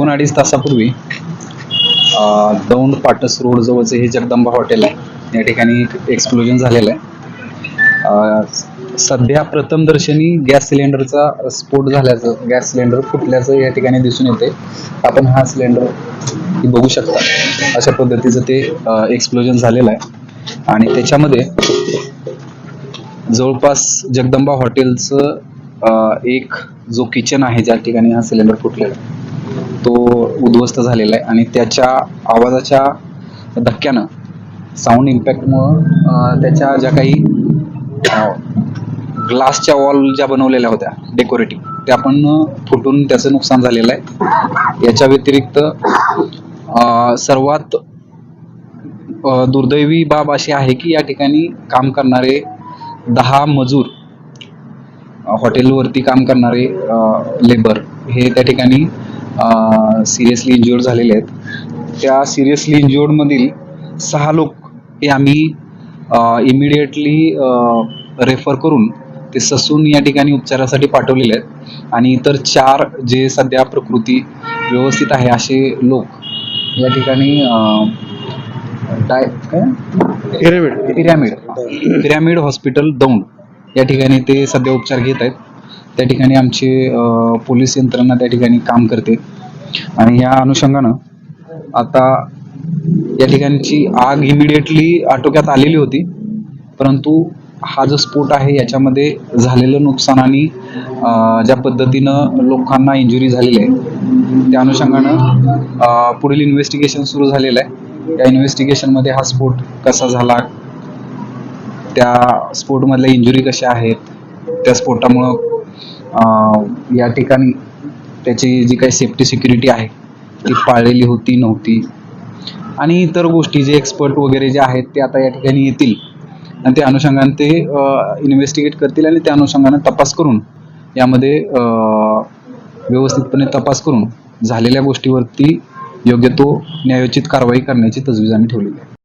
दोन अडीच तासापूर्वी दौंड पाटस रोड जवळचं हे जगदंबा हॉटेल आहे. या ठिकाणी एक्सप्लोजन झालेलं आहे. सध्या प्रथमदर्शनी गॅस सिलेंडरचा स्फोट झाल्याचं गॅस सिलेंडर फुटल्याचं या ठिकाणी दिसून येते. आपण हा सिलेंडर बघू शकता. अशा पद्धतीचं ते एक्सप्लोजन झालेलं आहे. आणि त्याच्यामध्ये जवळपास जगदंबा हॉटेलचं एक जो किचन आहे ज्या ठिकाणी हा सिलेंडर फुटलेला आहे. तो उद्ध्वस्त झालेला आहे आणि त्याच्या आवाजाच्या धक्क्यानं साऊंड इम्पॅक्टमुळं त्याच्या ज्या काही ग्लासच्या वॉल ज्या बनवलेल्या होत्या डेकोरेटिव्ह त्या पण फुटून त्याचं नुकसान झालेलं आहे. याच्या व्यतिरिक्त सर्वात दुर्दैवी बाब अशी आहे की या ठिकाणी काम करणारे दहा मजूर हॉटेलवरती काम करणारे लेबर हे त्या ठिकाणी सिरियसली इंज्युअर्ड झालेले आहेत. त्या सिरियसली इंज्युअर्डमधील सहा लोक हे आम्ही इमिडिएटली रेफर करून ते ससून या ठिकाणी उपचारासाठी पाठवलेले आहेत. आणि इतर चार जे सध्या प्रकृती व्यवस्थित आहे असे लोक या ठिकाणी डाय काय? Pyramid pyramid hospital Daund. या ठिकाणी ते सध्या उपचार घेत आहेत. त्या ठिकाणी आमचे पोलीस यंत्रणा त्या ठिकाणी काम करते. आणि या अनुषंगानं आता या ठिकाणची आग इमिडिएटली आटोक्यात आलेली होती. परंतु हा जो स्फोट आहे याच्यामध्ये झालेलं नुकसान आणि ज्या पद्धतीनं लोकांना इंजुरी झालेली आहे त्या अनुषंगानं पुढील इन्व्हेस्टिगेशन सुरू झालेलं आहे. या इन्व्हेस्टिगेशनमध्ये हा स्फोट कसा झाला? त्या स्फोटमधल्या इंजुरी कशा आहेत? त्या स्फोटामुळं या ठिकाणी त्याची जी काही सेफ्टी सिक्युरिटी आहे ती पाळलेली होती नव्हती. आणि इतर गोष्टी जे एक्सपर्ट वगैरे जे आहेत ते आता या ठिकाणी येतील. आणि त्या अनुषंगाने ते इन्व्हेस्टिगेट करतील आणि त्या अनुषंगाने तपास करून यामध्ये व्यवस्थितपणे तपास करून झालेल्या गोष्टीवरती योग्य तो न्यायोचित कारवाई करण्याची तजवीज आम्ही ठेवलेली आहे.